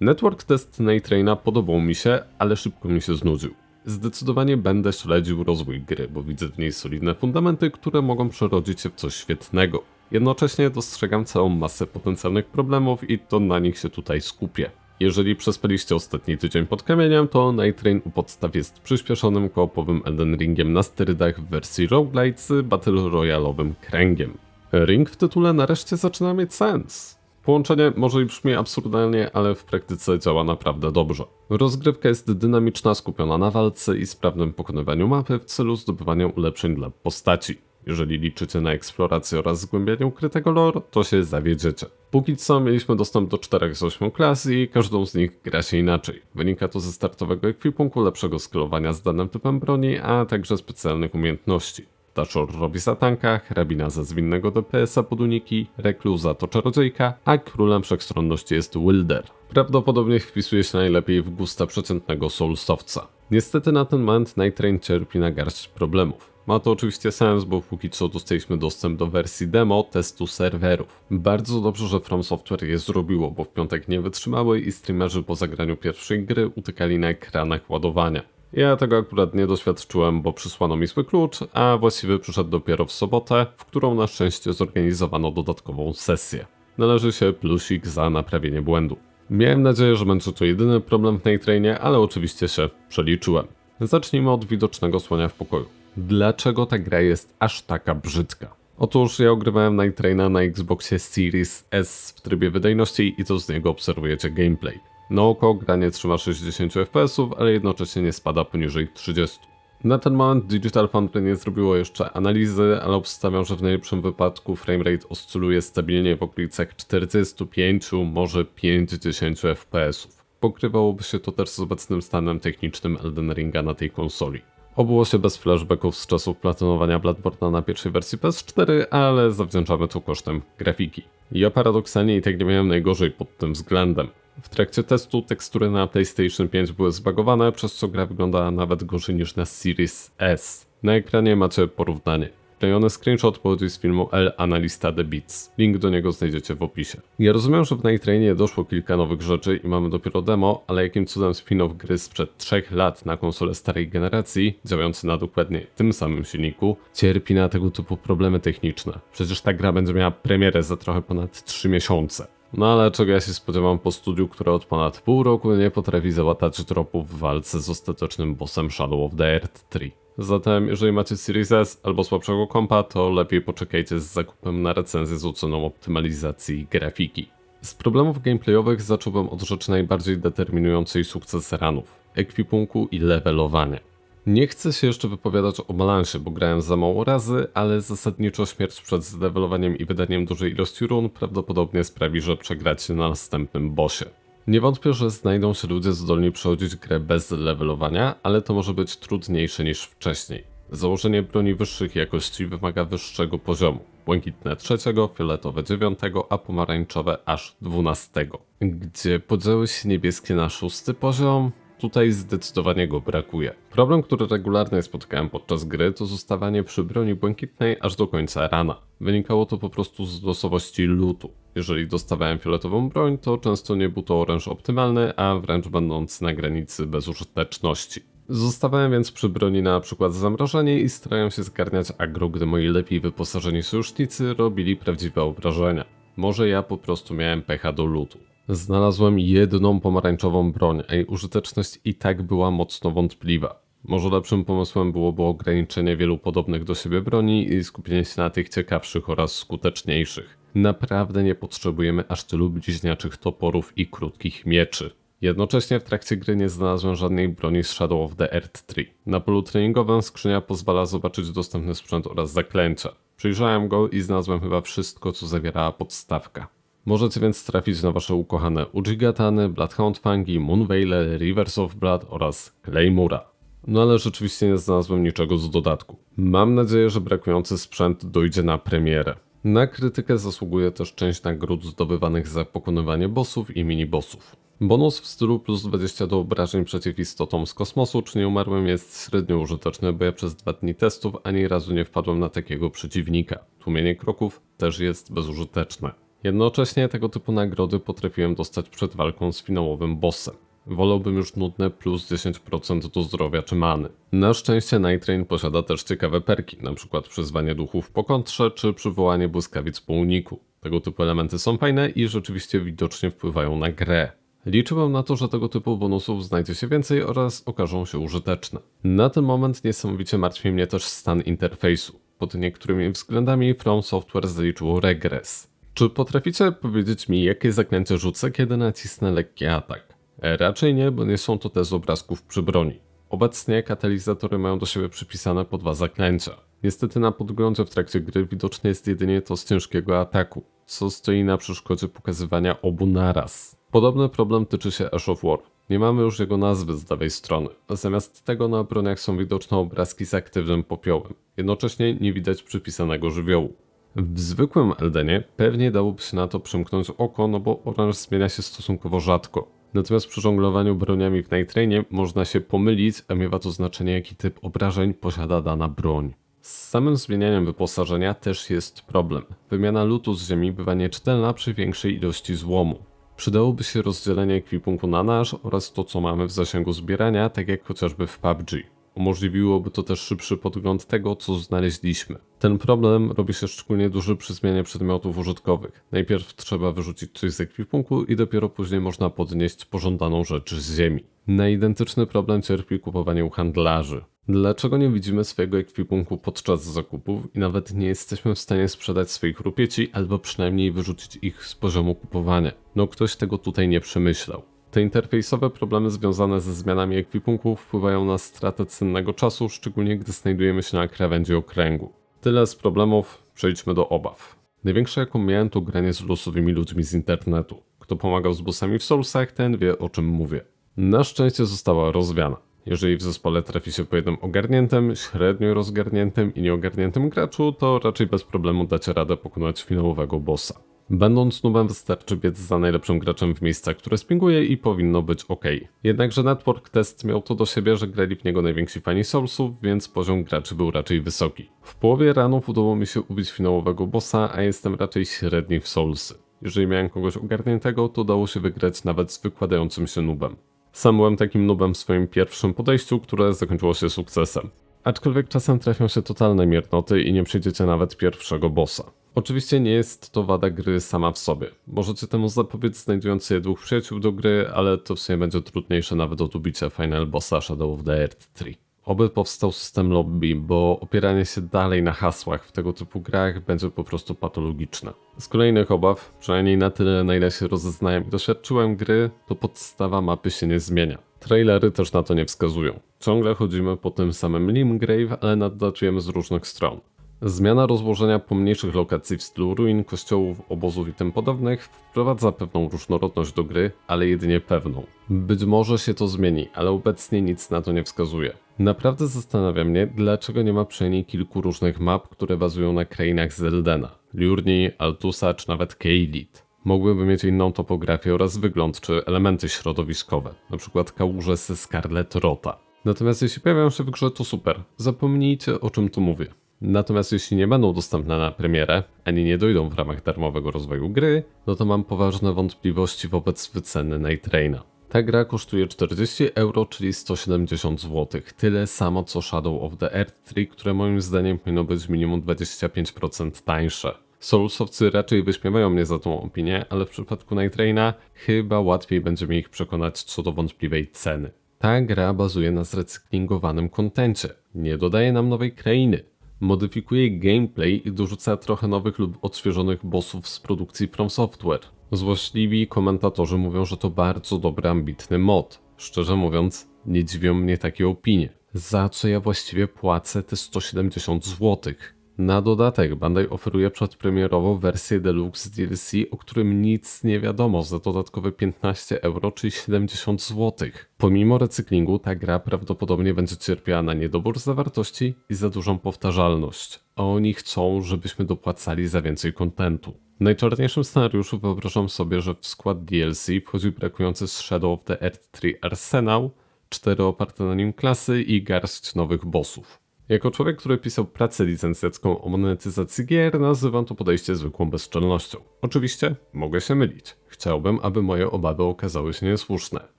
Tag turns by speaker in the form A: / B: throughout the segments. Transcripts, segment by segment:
A: Network test Nightraina podobał mi się, ale szybko mi się znudził. Zdecydowanie będę śledził rozwój gry, bo widzę w niej solidne fundamenty, które mogą przerodzić się w coś świetnego. Jednocześnie dostrzegam całą masę potencjalnych problemów i to na nich się tutaj skupię. Jeżeli przespaliście ostatni tydzień pod kamieniem, to Night Train u podstaw jest przyspieszonym koopowym Elden Ringiem na sterydach w wersji roguelite z battle royalowym kręgiem. Ring w tytule nareszcie zaczyna mieć sens. Połączenie może i brzmi absurdalnie, ale w praktyce działa naprawdę dobrze. Rozgrywka jest dynamiczna, skupiona na walce i sprawnym pokonywaniu mapy w celu zdobywania ulepszeń dla postaci. Jeżeli liczycie na eksplorację oraz zgłębianie ukrytego lore, to się zawiedziecie. Póki co mieliśmy dostęp do 4 z 8 klas i każdą z nich gra się inaczej. Wynika to ze startowego ekwipunku, lepszego skalowania z danym typem broni, a także specjalnych umiejętności. Dashor robi za tanka, hrabina ze zwinnego DPS-a pod uniki, rekluza to czarodziejka, a królem wszechstronności jest Wilder. Prawdopodobnie wpisuje się najlepiej w gusta przeciętnego soulsowca. Niestety na ten moment Night Train cierpi na garść problemów. Ma to oczywiście sens, bo póki co dostaliśmy dostęp do wersji demo testu serwerów. Bardzo dobrze, że From Software je zrobiło, bo w piątek nie wytrzymały i streamerzy po zagraniu pierwszej gry utykali na ekranach ładowania. Ja tego akurat nie doświadczyłem, bo przysłano mi zły klucz, a właściwie przyszedł dopiero w sobotę, w którą na szczęście zorganizowano dodatkową sesję. Należy się plusik za naprawienie błędu. Miałem nadzieję, że będzie to jedyny problem w Night Trainie, ale oczywiście się przeliczyłem. Zacznijmy od widocznego słonia w pokoju. Dlaczego ta gra jest aż taka brzydka? Otóż ja ogrywałem Night Traina na Xboxie Series S w trybie wydajności i to z niego obserwujecie gameplay. Na oko gra nie trzyma 60 fps, ale jednocześnie nie spada poniżej 30. Na ten moment Digital Foundry nie zrobiło jeszcze analizy, ale obstawiam, że w najlepszym wypadku framerate oscyluje stabilnie w okolicach 45, może 50 fps. Pokrywałoby się to też z obecnym stanem technicznym Elden Ringa na tej konsoli. Obyło się bez flashbacków z czasów platynowania Bloodborne'a na pierwszej wersji PS4, ale zawdzięczamy to kosztem grafiki. Ja paradoksalnie i tak nie miałem najgorzej pod tym względem. W trakcie testu tekstury na PlayStation 5 były zbagowane, przez co gra wyglądała nawet gorzej niż na Series S. Na ekranie macie porównanie. Wklejony screenshot pochodzi z filmu El Analista de Beats. Link do niego znajdziecie w opisie. Ja rozumiem, że w Night Trainie doszło kilka nowych rzeczy i mamy dopiero demo, ale jakim cudem spin-off gry sprzed 3 lat na konsolę starej generacji, działający na dokładnie tym samym silniku, cierpi na tego typu problemy techniczne. Przecież ta gra będzie miała premierę za trochę ponad 3 miesiące. No ale czego ja się spodziewam po studiu, które od ponad pół roku nie potrafi załatać dropów w walce z ostatecznym bossem Shadow of the Earth 3. Zatem jeżeli macie Series S albo słabszego kompa, to lepiej poczekajcie z zakupem na recenzję z oceną optymalizacji grafiki. Z problemów gameplayowych zacząłbym od rzeczy najbardziej determinującej sukces ranów, ekwipunku i levelowania. Nie chcę się jeszcze wypowiadać o balansie, bo grałem za mało razy, ale zasadniczo śmierć przed zdewelowaniem i wydaniem dużej ilości run prawdopodobnie sprawi, że przegracie na następnym bossie. Nie wątpię, że znajdą się ludzie zdolni przechodzić grę bez levelowania, ale to może być trudniejsze niż wcześniej. Założenie broni wyższych jakości wymaga wyższego poziomu. Błękitne trzeciego, fioletowe dziewiątego, a pomarańczowe aż dwunastego. Gdzie podziały się niebieskie na szósty poziom? Tutaj zdecydowanie go brakuje. Problem, który regularnie spotykałem podczas gry, to zostawanie przy broni błękitnej aż do końca rana. Wynikało to po prostu z losowości lutu. Jeżeli dostawałem fioletową broń, to często nie był to oręż optymalny, a wręcz będący na granicy bezużyteczności. Zostawałem więc przy broni na przykład zamrożenie i starałem się zgarniać agro, gdy moi lepiej wyposażeni sojusznicy robili prawdziwe obrażenia. Może ja po prostu miałem pecha do lutu. Znalazłem jedną pomarańczową broń, a jej użyteczność i tak była mocno wątpliwa. Może lepszym pomysłem byłoby ograniczenie wielu podobnych do siebie broni i skupienie się na tych ciekawszych oraz skuteczniejszych. Naprawdę nie potrzebujemy aż tylu bliźniaczych toporów i krótkich mieczy. Jednocześnie w trakcie gry nie znalazłem żadnej broni z Shadow of the Earth 3. Na polu treningowym skrzynia pozwala zobaczyć dostępny sprzęt oraz zaklęcia. Przyjrzałem go i znalazłem chyba wszystko, co zawierała podstawka. Możecie więc trafić na wasze ukochane Ujigatany, Bloodhound Fangi, Moonveile, Rivers of Blood oraz Claymura. No ale rzeczywiście nie znalazłem niczego z dodatku. Mam nadzieję, że brakujący sprzęt dojdzie na premierę. Na krytykę zasługuje też część nagród zdobywanych za pokonywanie bossów i mini-bossów. Bonus w stylu plus 20 do obrażeń przeciw istotom z kosmosu czy nieumarłym jest średnio użyteczny, bo ja przez dwa dni testów ani razu nie wpadłem na takiego przeciwnika. Tłumienie kroków też jest bezużyteczne. Jednocześnie tego typu nagrody potrafiłem dostać przed walką z finałowym bossem. Wolałbym już nudne plus 10% do zdrowia czy many. Na szczęście Night Train posiada też ciekawe perki, np. przyzwanie duchów po kontrze czy przywołanie błyskawic po uniku. Tego typu elementy są fajne i rzeczywiście widocznie wpływają na grę. Liczyłem na to, że tego typu bonusów znajdzie się więcej oraz okażą się użyteczne. Na ten moment niesamowicie martwi mnie też stan interfejsu. Pod niektórymi względami From Software zaliczyło regres. Czy potraficie powiedzieć mi, jakie zaklęcie rzucę, kiedy nacisnę lekki atak? E, Raczej nie, bo nie są to te z obrazków przy broni. Obecnie katalizatory mają do siebie przypisane po dwa zaklęcia. Niestety na podglądzie w trakcie gry widoczne jest jedynie to z ciężkiego ataku, co stoi na przeszkodzie pokazywania obu naraz. Podobny problem tyczy się Ash of War. Nie mamy już jego nazwy z lewej strony. Zamiast tego na broniach są widoczne obrazki z aktywnym popiołem. Jednocześnie nie widać przypisanego żywiołu. W zwykłym Eldenie pewnie dałoby się na to przymknąć oko, no bo oranż zmienia się stosunkowo rzadko. Natomiast przy żonglowaniu broniami w Night Trainie można się pomylić, a miewa to znaczenie jaki typ obrażeń posiada dana broń. Z samym zmienianiem wyposażenia też jest problem. Wymiana lutu z ziemi bywa nieczytelna przy większej ilości złomu. Przydałoby się rozdzielenie ekwipunku na nasz oraz to co mamy w zasięgu zbierania, tak jak chociażby w PUBG. Umożliwiłoby to też szybszy podgląd tego, co znaleźliśmy. Ten problem robi się szczególnie duży przy zmianie przedmiotów użytkowych. Najpierw trzeba wyrzucić coś z ekwipunku i dopiero później można podnieść pożądaną rzecz z ziemi. Na identyczny problem cierpi kupowanie u handlarzy. Dlaczego nie widzimy swojego ekwipunku podczas zakupów i nawet nie jesteśmy w stanie sprzedać swoich rupieci albo przynajmniej wyrzucić ich z poziomu kupowania? No ktoś tego tutaj nie przemyślał. Te interfejsowe problemy związane ze zmianami ekwipunku wpływają na stratę cennego czasu, szczególnie gdy znajdujemy się na krawędzi okręgu. Tyle z problemów, przejdźmy do obaw. Największe jaką miałem to granie z losowymi ludźmi z internetu. Kto pomagał z bossami w Soulsach, ten wie o czym mówię. Na szczęście została rozwiana. Jeżeli w zespole trafi się po jednym ogarniętym, średnio rozgarniętym i nieogarniętym graczu, to raczej bez problemu dacie radę pokonać finałowego bossa. Będąc nubem wystarczy biec za najlepszym graczem w miejscach, które spinguje i powinno być ok. Jednakże Network Test miał to do siebie, że grali w niego najwięksi fani Soulsów, więc poziom graczy był raczej wysoki. W połowie ranów udało mi się ubić finałowego bossa, a jestem raczej średni w Soulsy. Jeżeli miałem kogoś ogarniętego, to dało się wygrać nawet z wykładającym się nubem. Sam byłem takim nubem w swoim pierwszym podejściu, które zakończyło się sukcesem. Aczkolwiek czasem trafią się totalne miernoty i nie przejdziecie nawet pierwszego bossa. Oczywiście nie jest to wada gry sama w sobie. Możecie temu zapobiec znajdując sobie dwóch przyjaciół do gry, ale to w sumie będzie trudniejsze nawet od ubicia final bossa Shadow of the Earth 3. Oby powstał system lobby, bo opieranie się dalej na hasłach w tego typu grach będzie po prostu patologiczne. Z kolejnych obaw, przynajmniej na tyle na ile się rozeznałem i doświadczyłem gry, to podstawa mapy się nie zmienia. Trailery też na to nie wskazują. Ciągle chodzimy po tym samym Limgrave, ale nadlatujemy z różnych stron. Zmiana rozłożenia pomniejszych lokacji w stylu ruin, kościołów, obozów i tym podobnych wprowadza pewną różnorodność do gry, ale jedynie pewną. Być może się to zmieni, ale obecnie nic na to nie wskazuje. Naprawdę zastanawia mnie, dlaczego nie ma przynajmniej kilku różnych map, które bazują na krainach Zeldena. Liurni, Altusa czy nawet Keilit. Mogłyby mieć inną topografię oraz wygląd czy elementy środowiskowe, np. kałuże ze Scarlet Rota. Natomiast jeśli pojawią się w grze to super, zapomnijcie o czym tu mówię. Natomiast jeśli nie będą dostępne na premierę, ani nie dojdą w ramach darmowego rozwoju gry, no to mam poważne wątpliwości wobec wyceny Night Traina. Ta gra kosztuje 40 euro, czyli 170 zł. Tyle samo co Shadow of the Earth 3, które moim zdaniem powinno być minimum 25% tańsze. Soulsowcy raczej wyśmiewają mnie za tą opinię, ale w przypadku Night Traina chyba łatwiej będzie mi ich przekonać co do wątpliwej ceny. Ta gra bazuje na zrecyklingowanym kontencie. Nie dodaje nam nowej krainy. Modyfikuje gameplay i dorzuca trochę nowych lub odświeżonych bossów z produkcji From Software. Złośliwi komentatorzy mówią, że to bardzo dobry, ambitny mod. Szczerze mówiąc, nie dziwią mnie takie opinie. Za co ja właściwie płacę te 170 zł? Na dodatek Bandai oferuje przedpremierową wersję Deluxe DLC, o którym nic nie wiadomo, za dodatkowe 15 euro, czyli 70 zł. Pomimo recyklingu ta gra prawdopodobnie będzie cierpiała na niedobór zawartości i za dużą powtarzalność, a oni chcą, żebyśmy dopłacali za więcej kontentu. W najczarniejszym scenariuszu wyobrażam sobie, że w skład DLC wchodzi brakujący z Shadow of the Earth 3 arsenał, cztery oparte na nim klasy i garść nowych bossów. Jako człowiek, który pisał pracę licencjacką o monetyzacji gier, nazywam to podejście zwykłą bezczelnością. Oczywiście mogę się mylić. Chciałbym, aby moje obawy okazały się niesłuszne.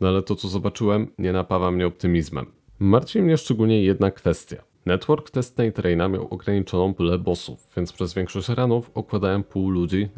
A: No ale to, co zobaczyłem, nie napawa mnie optymizmem. Martwi mnie szczególnie jedna kwestia. Network Test Night Raina miał ograniczoną pulę bossów, więc przez większość ranów okładałem pół ludzi,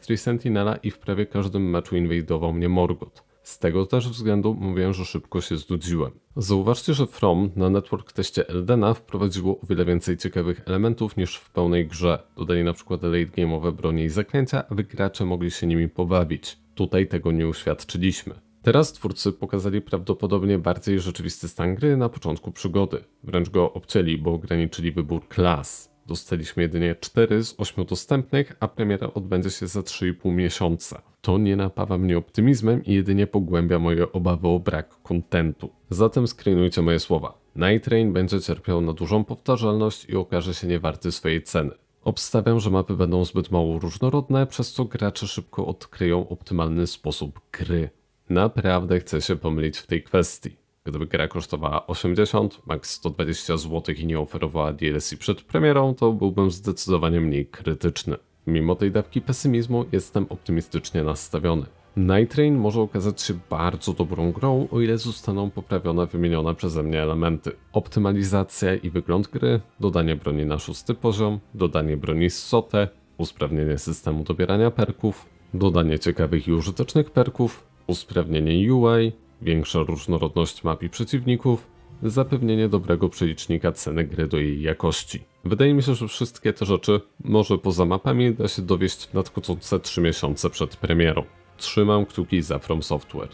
A: Tree Sentinela i w prawie każdym meczu inwajdował mnie Morgoth. Z tego też względu mówię, że szybko się znudziłem. Zauważcie, że From na network teście Eldena wprowadziło o wiele więcej ciekawych elementów niż w pełnej grze. Dodali na przykład late game'owe bronie i zaklęcia, aby gracze mogli się nimi pobawić. Tutaj tego nie uświadczyliśmy. Teraz twórcy pokazali prawdopodobnie bardziej rzeczywisty stan gry na początku przygody. Wręcz go obcięli, bo ograniczyli wybór klas. Dostaliśmy jedynie 4 z 8 dostępnych, a premiera odbędzie się za 3,5 miesiąca. To nie napawa mnie optymizmem i jedynie pogłębia moje obawy o brak kontentu. Zatem screenujcie moje słowa. Night Train będzie cierpiał na dużą powtarzalność i okaże się niewarty swojej ceny. Obstawiam, że mapy będą zbyt mało różnorodne, przez co gracze szybko odkryją optymalny sposób gry. Naprawdę chcę się pomylić w tej kwestii. Gdyby gra kosztowała 80, max 120 zł i nie oferowała DLC przed premierą, to byłbym zdecydowanie mniej krytyczny. Mimo tej dawki pesymizmu jestem optymistycznie nastawiony. Night Train może okazać się bardzo dobrą grą, o ile zostaną poprawione wymienione przeze mnie elementy. Optymalizacja i wygląd gry, dodanie broni na szósty poziom, dodanie broni z SOTE, usprawnienie systemu dobierania perków, dodanie ciekawych i użytecznych perków, usprawnienie UI, większa różnorodność map i przeciwników, zapewnienie dobrego przelicznika ceny gry do jej jakości. Wydaje mi się, że wszystkie te rzeczy, może poza mapami, da się dowieść w nadchodzące 3 miesiące przed premierą. Trzymam kciuki za From Software.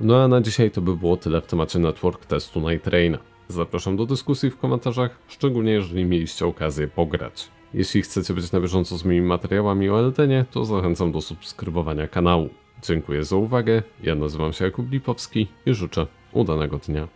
A: No a na dzisiaj to by było tyle w temacie network testu Night Raina. Zapraszam do dyskusji w komentarzach, szczególnie jeżeli mieliście okazję pograć. Jeśli chcecie być na bieżąco z moimi materiałami o Eldenie, to zachęcam do subskrybowania kanału. Dziękuję za uwagę, ja nazywam się Jakub Lipowski i życzę udanego dnia.